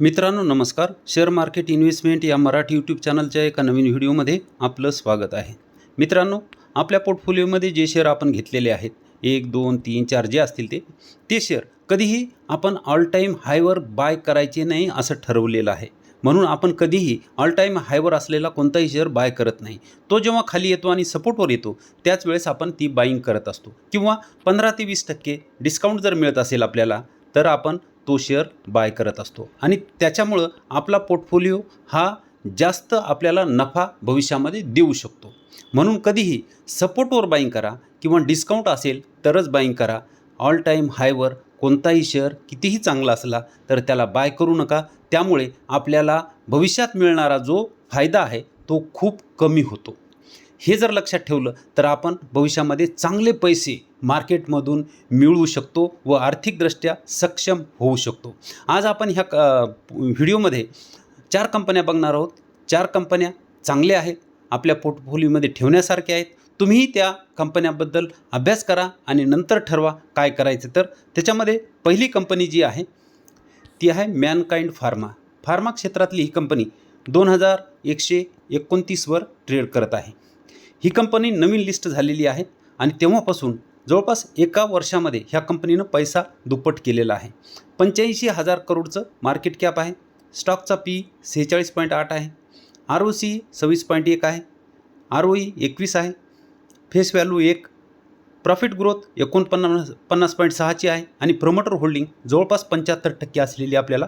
मित्रांनो नमस्कार. Share market investment या मराठी यूट्यूब चॅनलच्या एका नवीन व्हिडिओमध्ये आपलं स्वागत आहे. मित्रांनो आपल्या पोर्टफोलिओमध्ये जे शेअर आपण घेतलेले आहेत एक दोन तीन चार जे असतील ते ते शेअर कधीही आपण ऑल टाईम हायवर बाय करायचे नाही असं ठरवलेलं आहे. म्हणून आपण कधीही ऑल टाईम हायवर असलेला कोणताही शेअर बाय करत नाही. तो जेव्हा खाली येतो आणि सपोर्टवर येतो त्याच वेळेस आपण ती बाईंग करत असतो. किंवा पंधरा ते वीस टक्के डिस्काउंट जर मिळत असेल आपल्याला तर आपण तो शेअर बाय करत असतो. आणि त्याच्यामुळं आपला पोर्टफोलिओ हा जास्त आपल्याला नफा भविष्यामध्ये देऊ शकतो. म्हणून कधीही सपोर्टवर बाईंग करा किंवा डिस्काउंट असेल तरच बाईंग करा. ऑल टाईम हायवर कोणताही शेअर कितीही चांगला असला तर त्याला बाय करू नका. त्यामुळे आपल्याला भविष्यात मिळणारा जो फायदा आहे तो खूप कमी होतो. हे जर लक्षात ठेवलं तर आपण भविष्यामध्ये चांगले पैसे मार्केटमधून मिळवू शकतो व आर्थिकदृष्ट्या सक्षम होऊ शकतो. आज आपण ह्या क व्हिडिओमध्ये चार कंपन्या बघणार आहोत. चार कंपन्या चांगल्या आहेत आपल्या पोर्टफोलिओमध्ये ठेवण्यासारख्या आहेत. तुम्हीही त्या कंपन्याबद्दल अभ्यास करा आणि नंतर ठरवा काय करायचं तर. त्याच्यामध्ये पहिली कंपनी जी आहे ती आहे मॅनकाइंड फार्मा. फार्मा क्षेत्रातली ही कंपनी दोन हजार एकशे एकोणतीसवर ट्रेड करत आहे. ही कंपनी नवीन लिस्ट झालेली आहे आणि तेव्हापासून जवळपास एका वर्षामध्ये ह्या कंपनीनं पैसा दुप्पट केलेला आहे. पंच्याऐंशी हजार करोडचं मार्केट कॅप आहे. स्टॉकचा पी सेहेचाळीस पॉईंट आठ आहे. आर ओ सी सव्वीस पॉईंट एक आहे. आर ओ ई एकवीस आहे. फेस व्हॅल्यू एक. प्रॉफिट ग्रोथ एकोणपन्नास पन्नास पॉईंट सहाची आहे आणि प्रमोटर होल्डिंग जवळपास पंच्याहत्तर टक्के असलेली आपल्याला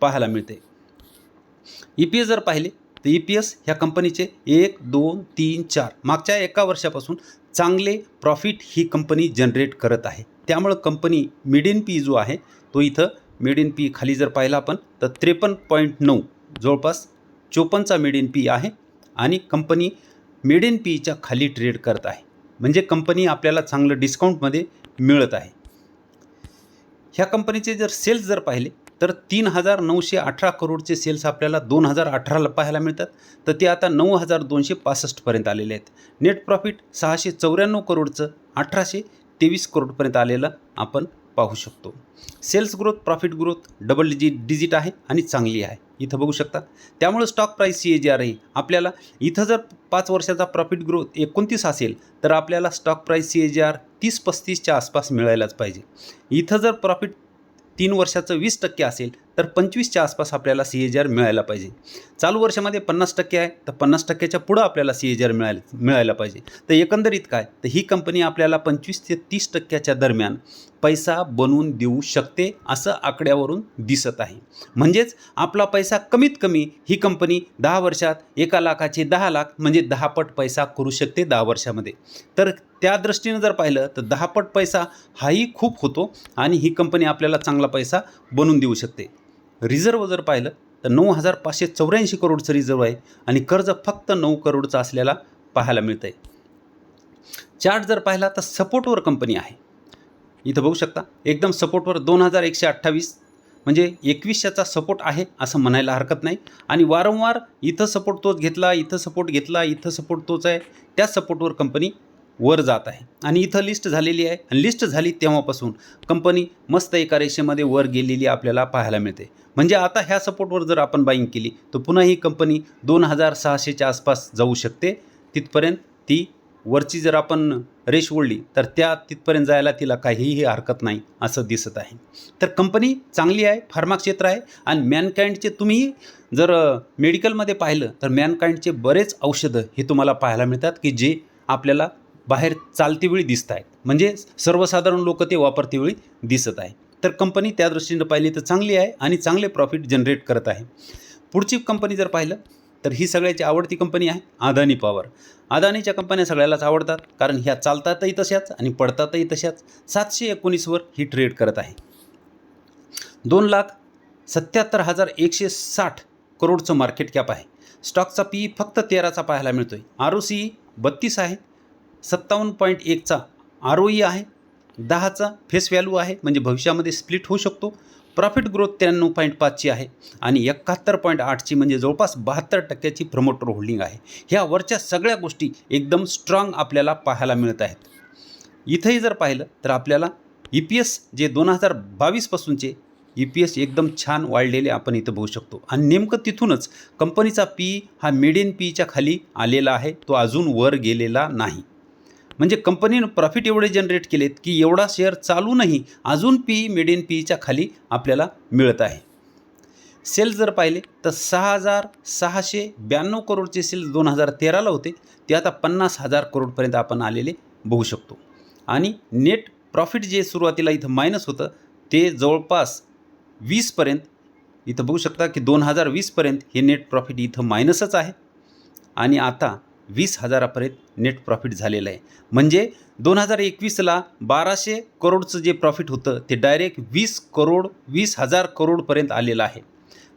पाहायला मिळते. ई पी एस जर पाहिले तर ई पी एस ह्या कंपनीचे एक दोन तीन चार. मागच्या एका वर्षापासून चांगले प्रॉफिट ही कंपनी जनरेट करत आहे. त्यामुळं कंपनी मिड इन पी जो आहे तो इथं मिड इन पी खाली जर पाहिला आपण तर त्रेपन्न पॉईंट नऊ जवळपास चोपन्नचा मिड इन पी आहे आणि कंपनी मिड इन पीच्या खाली ट्रेड करत आहे. म्हणजे कंपनी आपल्याला चांगलं डिस्काउंटमध्ये मिळत आहे. ह्या कंपनीचे जर सेल्स जर पाहिले तर तीन हजार नऊशे अठरा करोडचे सेल्स आपल्याला दोन हजार अठराला पाहायला मिळतात. तर ते आता नऊ हजार दोनशे पासष्टपर्यंत आलेले आहेत. नेट प्रॉफिट सहाशे चौऱ्याण्णव करोडचं अठराशे तेवीस करोडपर्यंत आलेलं आपण पाहू शकतो. Sales growth profit growth double digit digit आहे आणि चांगली आहे. इथं बघू शकता. त्यामुळं stock price C A G R आहे आपल्याला इथं जर पाच वर्षाचा प्रॉफिट ग्रोथ एकोणतीस असेल तर आपल्याला stock price C A G R तीस पस्तीसच्या आसपास मिळायलाच पाहिजे. इथं जर प्रॉफिट तीन वर्षाचं वीस टक्के असेल तर पंचवीसच्या आसपास आपल्याला सी ए जी आर मिळायला पाहिजे. चालू वर्षामध्ये पन्नास टक्के आहे तर पन्नास टक्क्याच्या पुढं आपल्याला सी ए जी आर मिळायला मिळायला पाहिजे. तर एकंदरीत काय? तर ही कंपनी आपल्याला पंचवीस ते तीस टक्क्याच्या दरम्यान पैसा बनवून देऊ शकते असं आकड्यावरून दिसत आहे. म्हणजेच आपला पैसा कमीत कमी ही कंपनी दहा वर्षात एका लाखाचे दहा लाख म्हणजे दहा पट पैसा करू शकते दहा वर्षामध्ये. तर त्या दृष्टीनं जर पाहिलं तर दहा पट पैसा हाही खूप होतो आणि ही कंपनी आपल्याला चांगला पैसा बनवून देऊ शकते. रिझर्व जर पाहिलं तर नऊ हजार पाचशे चौऱ्याऐंशी करोडचं रिझर्व आहे आणि कर्ज फक्त नऊ करोडचं असलेला पाहायला मिळतं आहे चार्ट जर पाहिला तर सपोर्टवर कंपनी आहे. इथं बघू शकता. एकदम सपोर्टवर दोन हजार एकशे अठ्ठावीस म्हणजे एकवीसशेचा सपोर्ट आहे असं म्हणायला हरकत नाही. आणि वारंवार इथं सपोर्ट तोच घेतला इथं सपोर्ट घेतला इथं सपोर्ट तोच आहे त्या सपोर्टवर कंपनी वर जात आहे. आणि इथं लिस्ट झालेली आहे. आणि लिस्ट झाली तेव्हापासून कंपनी मस्त एका रेषेमध्ये वर गेलेली आपल्याला पाहायला मिळते. म्हणजे आता ह्या सपोर्टवर जर आपण बाईंग केली तर पुन्हा ही कंपनी दोन हजार सहाशेच्या आसपास जाऊ शकते. तिथपर्यंत ती वरची जर आपण रेश ओढली तर त्या तिथपर्यंत जायला तिला काहीही हरकत नाही असं दिसत आहे. तर कंपनी चांगली आहे फार्मा क्षेत्र आहे आणि मॅनकाइंडचे तुम्ही जर मेडिकलमध्ये पाहिलं तर मॅनकाइंडचे बरेच औषधं हे तुम्हाला पाहायला मिळतात की जे आपल्याला बाहेर चालतेवेळी दिसत आहेत. म्हणजे सर्वसाधारण लोक ते वापरतेवेळी दिसत आहे. तर कंपनी त्या दृष्टीनं पाहिली तर चांगली आहे आणि चांगले प्रॉफिट जनरेट करत आहे. पुढची कंपनी जर पाहिलं तर ही सगळ्याची आवडती कंपनी आहे अदानी पॉवर अदानीच्या कंपन्या सगळ्यालाच आवडतात कारण ह्या चालतातही तशाच आणि पडतातही तशाच. सातशे एकोणीसवर ही ट्रेड करत आहे. दोन लाख सत्याहत्तर हजार एकशे साठ करोडचं मार्केट कॅप आहे. स्टॉकचा पी फक्त तेराचा पाहायला मिळतो आहे आर ओ सी बत्तीस आहे. सत्तावन्न पॉईंट एकचा आर ओ ई आहे. दहाचा फेस व्हॅल्यू आहे. म्हणजे भविष्यामध्ये स्प्लिट होऊ शकतो. प्रॉफिट ग्रोथ त्र्याण्णव पॉईंट पाचची आहे आणि एकाहत्तर पॉईंट आठची म्हणजे जवळपास बहात्तर टक्क्याची प्रमोटर होल्डिंग आहे. ह्या वरच्या सगळ्या गोष्टी एकदम स्ट्रॉंग आपल्याला पाहायला मिळत आहेत. इथंही जर पाहिलं तर आपल्याला ई पी एस जे दोन हजार बावीसपासूनचे ई पी एस एकदम छान वाढलेले आपण इथं बघू शकतो. आणि नेमकं तिथूनच कंपनीचा पी हा मिडियन पीच्या खाली आलेला आहे. तो अजून वर गेलेला नाही. म्हणजे कंपनीनं प्रॉफिट एवढे जनरेट केलेत की एवढा शेअर चालूनही अजून पी मेड इन पीच्या खाली आपल्याला मिळत आहे. सेल्स जर पाहिले तर सहा हजार सहाशे ब्याण्णव करोडचे सेल्स दोन हजार तेराला होते. ते आता पन्नास हजार करोडपर्यंत आपण आलेले बघू शकतो. आणि नेट प्रॉफिट जे सुरुवातीला इथं मायनस होतं ते जवळपास वीसपर्यंत इथं बघू शकता की दोन हजार वीसपर्यंत हे नेट प्रॉफिट इथं मायनसच आहे. आणि आता वीस हजारापर्यंत नेट प्रॉफिट झालेलं आहे. म्हणजे दोन हजार एकवीसला बाराशे करोडचं जे प्रॉफिट होतं ते डायरेक्ट वीस करोड वीस हजार करोडपर्यंत आलेलं आहे.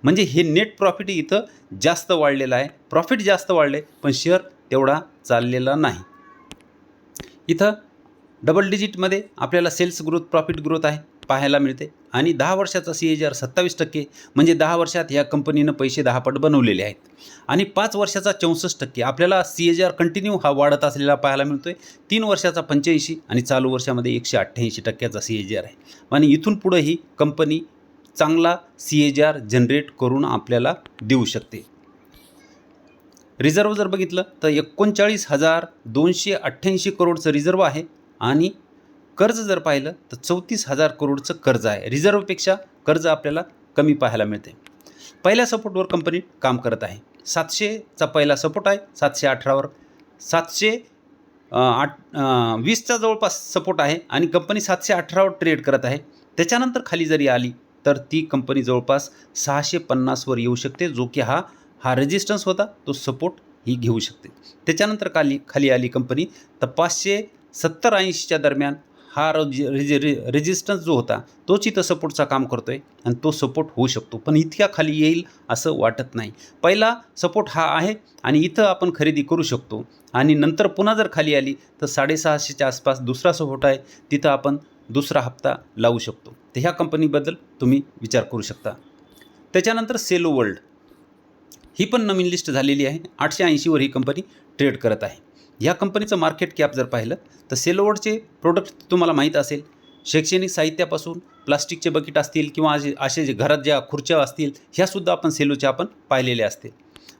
म्हणजे हे नेट प्रॉफिट इथं जास्त वाढलेलं आहे. प्रॉफिट जास्त वाढले पण शेअर तेवढा चाललेला नाही. इथं डबल डिजिटमध्ये आपल्याला सेल्स ग्रोथ प्रॉफिट ग्रोथ आहे. पाहायला मिळते. आणि दहा वर्षाचा सी एच आर सत्तावीस टक्के म्हणजे दहा वर्षात या कंपनीनं पैसे दहापट बनवलेले आहेत. आणि पाच वर्षाचा चौसष्ट टक्के आपल्याला सी एच आर कंटिन्यू हा वाढत असलेला पाहायला मिळतो आहे तीन वर्षाचा पंच्याऐंशी आणि चालू वर्षामध्ये एकशे अठ्ठ्याऐंशी टक्क्याचा सी एच आर आहे. आणि इथून पुढं ही कंपनी चांगला सी एच आर जनरेट करून आपल्याला देऊ शकते. रिझर्व जर बघितलं तर एकोणचाळीस हजार दोनशे अठ्ठ्याऐंशी करोडचं रिझर्व आहे. आणि कर्ज जर पाहिलं तर चौतीस हजार करोडचं कर्ज आहे. रिझर्वपेक्षा कर्ज आपल्याला कमी पाहायला मिळते. पहिल्या सपोर्टवर कंपनी काम करत आहे. सातशेचा पहिला सपोर्ट आहे. सातशे अठरावर सातशे आठ वीसचा जवळपास सपोर्ट आहे आणि कंपनी सातशे अठरावर ट्रेड करत आहे. त्याच्यानंतर खाली जरी आली तर ती कंपनी जवळपास सहाशे पन्नासवर येऊ शकते जो की हा हा रेजिस्टन्स होता. तो सपोर्ट ही घेऊ शकते. त्याच्यानंतर खाली खाली आली कंपनी तर पाचशे सत्तर ऐंशीच्या दरम्यान हा रजि रेजिस्टन्स जो होता तोच इथं सपोर्टचा काम करतो आहे आणि तो सपोर्ट होऊ शकतो. पण इतक्या खाली येईल असं वाटत नाही. पहिला सपोर्ट हा आहे आणि इथं आपण खरेदी करू शकतो. आणि नंतर पुन्हा जर खाली आली तर साडेसहाशेच्या आसपास दुसरा सपोर्ट आहे. तिथं आपण दुसरा हप्ता लावू शकतो. तर ह्या कंपनीबद्दल तुम्ही विचार करू शकता. त्याच्यानंतर सेलो वर्ल्ड ही पण नवीन लिस्ट झालेली आहे. आठशे ऐंशीवर ही कंपनी ट्रेड करत आहे. ह्या कंपनीचं मार्केट कॅप जर पाहिलं तर सेलोवर्डचे प्रोडक्ट तुम्हाला माहीत असेल. शैक्षणिक साहित्यापासून प्लास्टिकचे बकेट असतील किंवा असे असे जे घरात ज्या खुर्च्या असतील ह्यासुद्धा आपण सेलोच्या आपण पाहिलेल्या असतील.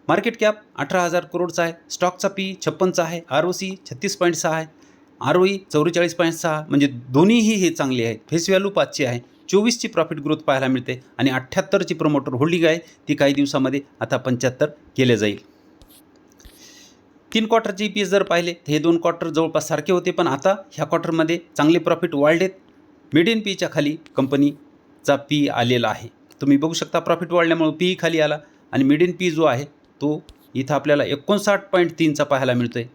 मार्केट कॅप अठरा हजार करोडचा आहे. स्टॉकचा पी छप्पनचा आहे. आर ओ सी छत्तीस पॉईंट सहा आहे. आर ओ ई चौवेचाळीस पॉईंट सहा म्हणजे दोन्हीही हे चांगले आहेत. फेस व्हॅल्यू पाचशे आहे. चोवीसची प्रॉफिट ग्रोथ पाहायला मिळते आणि अठ्ठ्याहत्तरची प्रमोटर होल्डिंग आहे. ती काही दिवसामध्ये आता पंच्याहत्तर केले जाईल. तीन क्वार्टरचे ई पी एस जर पाहिले तर हे दोन क्वार्टर जवळपास सारखे होते. पण आता ह्या क्वार्टरमध्ये चांगले प्रॉफिट वाढलेत. मिडियन पीच्या खाली कंपनीचा पी आलेला आहे. तुम्ही बघू शकता प्रॉफिट वाढल्यामुळे पी खाली आला आणि मिडियन पी जो आहे तो इथं आपल्याला एकोणसाठ पॉईंट तीनचा पाहायला मिळतो आहे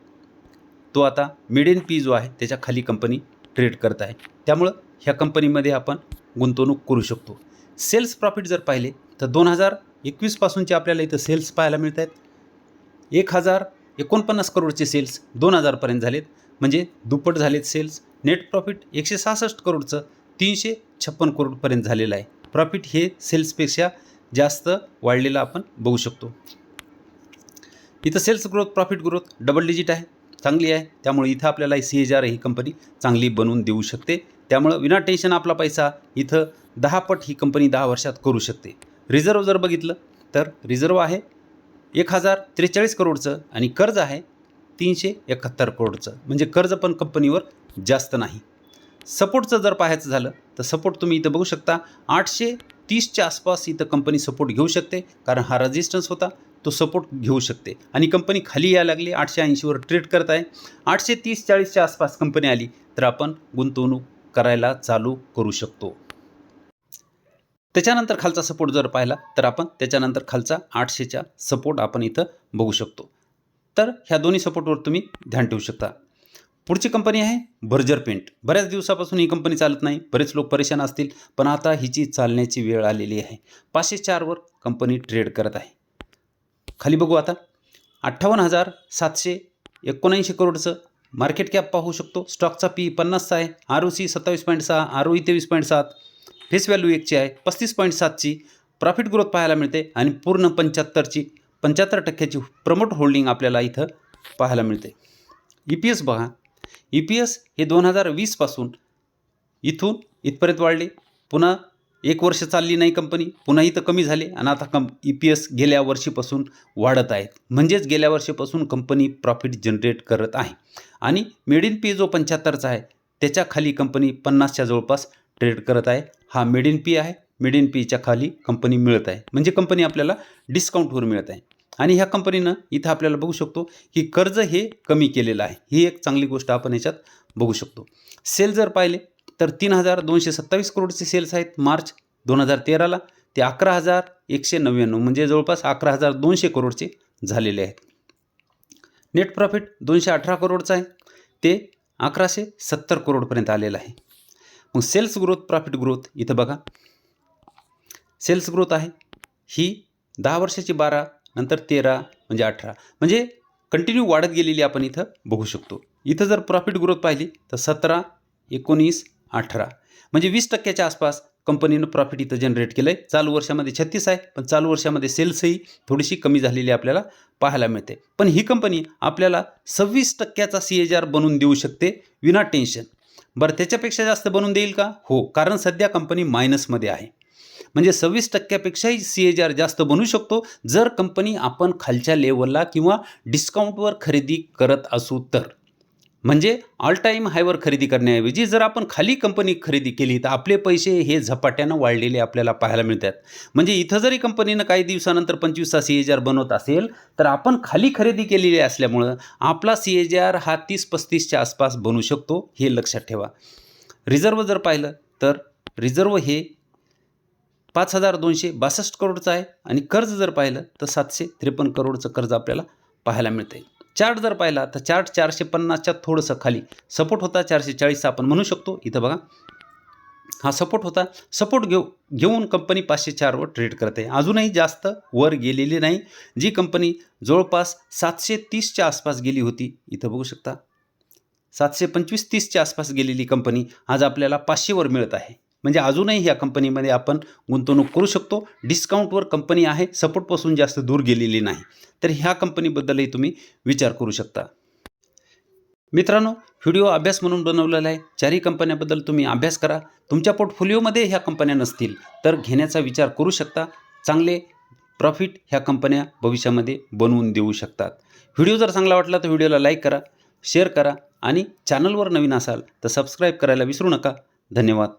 तो आता मिडियन पी जो आहे त्याच्याखाली कंपनी ट्रेड करत आहे. त्यामुळं ह्या कंपनीमध्ये आपण गुंतवणूक करू शकतो. सेल्स प्रॉफिट जर पाहिले तर दोन हजार एकवीसपासूनचे आपल्याला इथं सेल्स पाहायला मिळत आहेत एक हजार एकोणपन्नास करोडचे सेल्स दोन हजारपर्यंत झालेत. म्हणजे दुप्पट झालेत सेल्स नेट प्रॉफिट एकशे सहासष्ट करोडचं तीनशे छप्पन करोडपर्यंत झालेलं आहे. प्रॉफिट हे सेल्सपेक्षा जास्त वाढलेलं आपण बघू शकतो. इथं sales growth profit growth double digit आहे. चांगली आहे. त्यामुळे इथं आपल्याला सी एच आर ही कंपनी चांगली बनवून देऊ शकते. त्यामुळं विना टेन्शन आपला पैसा इथं दहा पट ही कंपनी दहा वर्षात करू शकते. रिझर्व जर बघितलं तर रिझर्व आहे. एक हजार त्रेचाळीस करोडचं आणि कर्ज आहे तीनशे एकाहत्तर करोडचं. म्हणजे कर्ज पण कंपनीवर जास्त नाही. सपोर्टचं जर पाहायचं झालं तर सपोर्ट तुम्ही इथं बघू शकता. आठशे तीसच्या आसपास इथं कंपनी सपोर्ट घेऊ शकते कारण हा रजिस्टन्स होता तो सपोर्ट घेऊ शकते. आणि कंपनी खाली यायला लागली आठशे ऐंशीवर ट्रेड करत आहे. आठशे तीस चाळीसच्या आसपास कंपनी आली तर आपण गुंतवणूक करायला चालू करू शकतो. त्याच्यानंतर खालचा सपोर्ट जर पाहिला तर आपण त्याच्यानंतर खालचा आठशेचा सपोर्ट आपण इथं बघू शकतो. तर ह्या दोन्ही सपोर्टवर तुम्ही ध्यान ठेवू शकता. पुढची कंपनी आहे बर्जर पेंट बऱ्याच दिवसापासून ही कंपनी चालत नाही. बरेच लोक परेशान असतील पण आता हिची चालण्याची वेळ आलेली आहे. पाचशे चारवर कंपनी ट्रेड करत आहे. खाली बघू आता. अठ्ठावन्न हजार सातशे एकोणऐंशी करोडचं मार्केट कॅप पाहू शकतो. स्टॉकचा पी पन्नासचा आहे. आर ओ सी सत्तावीस पॉईंट सहा आर ओ ई तेवीस पॉईंट सात. फेस व्हॅल्यू एकची आहे पस्तीस पॉईंट सातची प्रॉफिट ग्रोथ पाहायला मिळते आणि पूर्ण पंच्याहत्तरची पंच्याहत्तर टक्क्याची प्रमोट होल्डिंग आपल्याला इथं पाहायला मिळते. ई पी एस बघा ई पी एस हे दोन हजार वीसपासून इथून इथपर्यंत वाढले. पुन्हा एक वर्ष चालली नाही कंपनी पुन्हा इथं कमी झाले आणि आता कं ई पी एस गेल्या वर्षीपासून वाढत आहेत म्हणजेच गेल्या वर्षीपासून कंपनी प्रॉफिट जनरेट करत आहे. आणि मेड इन पी जो पंच्याहत्तरचा आहे त्याच्याखाली कंपनी पन्नासच्या जवळपास ट्रेड करत आहे. हा मेड इन पी आहे. मेड इन पीच्या खाली कंपनी मिळत आहे. म्हणजे कंपनी आपल्याला डिस्काउंटवर मिळत आहे. आणि ह्या कंपनीनं इथं आपल्याला बघू शकतो की कर्ज हे कमी केलेलं आहे. ही एक चांगली गोष्ट आपण याच्यात बघू शकतो. सेल जर पाहिले तर तीन हजार दोनशे सत्तावीस करोडचे सेल्स आहेत मार्च दोन हजार तेराला. ते अकरा हजार एकशे नव्याण्णव म्हणजे जवळपास अकरा हजार दोनशे करोडचे झालेले आहेत. नेट प्रॉफिट दोनशे अठरा करोडचं आहे. ते अकराशे सत्तर करोडपर्यंत आलेलं आहे. मग सेल्स ग्रोथ प्रॉफिट ग्रोथ इथं बघा. सेल्स ग्रोथ आहे. ही दहा वर्षाची बारा नंतर तेरा म्हणजे अठरा. म्हणजे कंटिन्यू वाढत गेलेली आपण इथं बघू शकतो. इथं जर प्रॉफिट ग्रोथ पाहिली तर सतरा एकोणीस अठरा. म्हणजे वीस टक्क्याच्या आसपास कंपनीनं प्रॉफिट इथं जनरेट केलं आहे चालू वर्षामध्ये छत्तीस आहे पण चालू वर्षामध्ये सेल्सही थोडीशी कमी झालेली आपल्याला पाहायला मिळते. पण ही कंपनी आपल्याला सव्वीस टक्क्याचा सी एच आर बनवून देऊ शकते विना टेन्शन बरं त्याच्यापेक्षा जास्त बनवून देईल का? हो कारण सध्या कंपनी मायनसमध्ये आहे. म्हणजे सव्वीस टक्क्यापेक्षाही सी एच आर जास्त बनू शकतो जर कंपनी आपण खालच्या लेवलला किंवा डिस्काउंटवर खरेदी करत असू तर. म्हणजे ऑल टाईम हायवर खरेदी करण्याऐवजी जर आपण खाली कंपनी खरेदी केली तर आपले पैसे हे झपाट्यानं वाढलेले आपल्याला पाहायला मिळतात. म्हणजे इथं जरी कंपनीनं काही दिवसानंतर पंचवीसचा सी एच आर बनवत असेल तर आपण खाली खरेदी केलेली असल्यामुळं आपला सी एच आर हा तीस पस्तीसच्या आसपास बनू शकतो हे लक्षात ठेवा. रिझर्व जर पाहिलं तर रिझर्व हे पाच हजार दोनशे बासष्ट करोडचं आहे आणि कर्ज जर पाहिलं तर सातशे त्रेपन्न करोडचं कर्ज आपल्याला पाहायला मिळतं आहे चार्ट जर पाहिला तर चार्ट चारशे पन्नासच्या थोडंसं खाली. सपोर्ट होता चारशे चाळीसचा आपण म्हणू शकतो. इथं बघा. हा सपोर्ट होता. सपोर्ट घेऊ घेऊन कंपनी पाचशे चारवर ट्रेड करते. अजूनही जास्त वर गेलेली नाही. जी कंपनी जवळपास सातशे तीसच्या आसपास गेली होती इथं बघू शकता. सातशे पंचवीस तीसच्या आसपास गेलेली कंपनी आज आपल्याला पाचशेवर मिळत आहे. म्हणजे अजूनही ह्या कंपनीमध्ये आपण गुंतवणूक करू शकतो. डिस्काउंटवर कंपनी आहे सपोर्टपासून जास्त दूर गेलेली नाही. तर ह्या कंपनीबद्दलही तुम्ही विचार करू शकता. मित्रांनो व्हिडिओ अभ्यास म्हणून बनवलेला आहे. चारही कंपन्याबद्दल तुम्ही अभ्यास करा. तुमच्या पोर्टफोलिओमध्ये ह्या कंपन्या नसतील तर घेण्याचा विचार करू शकता. चांगले प्रॉफिट ह्या कंपन्या भविष्यामध्ये बनवून देऊ शकतात. व्हिडिओ जर चांगला वाटला तर व्हिडिओला लाईक करा शेअर करा आणि चॅनलवर नवीन असाल तर सबस्क्राईब करायला विसरू नका. धन्यवाद.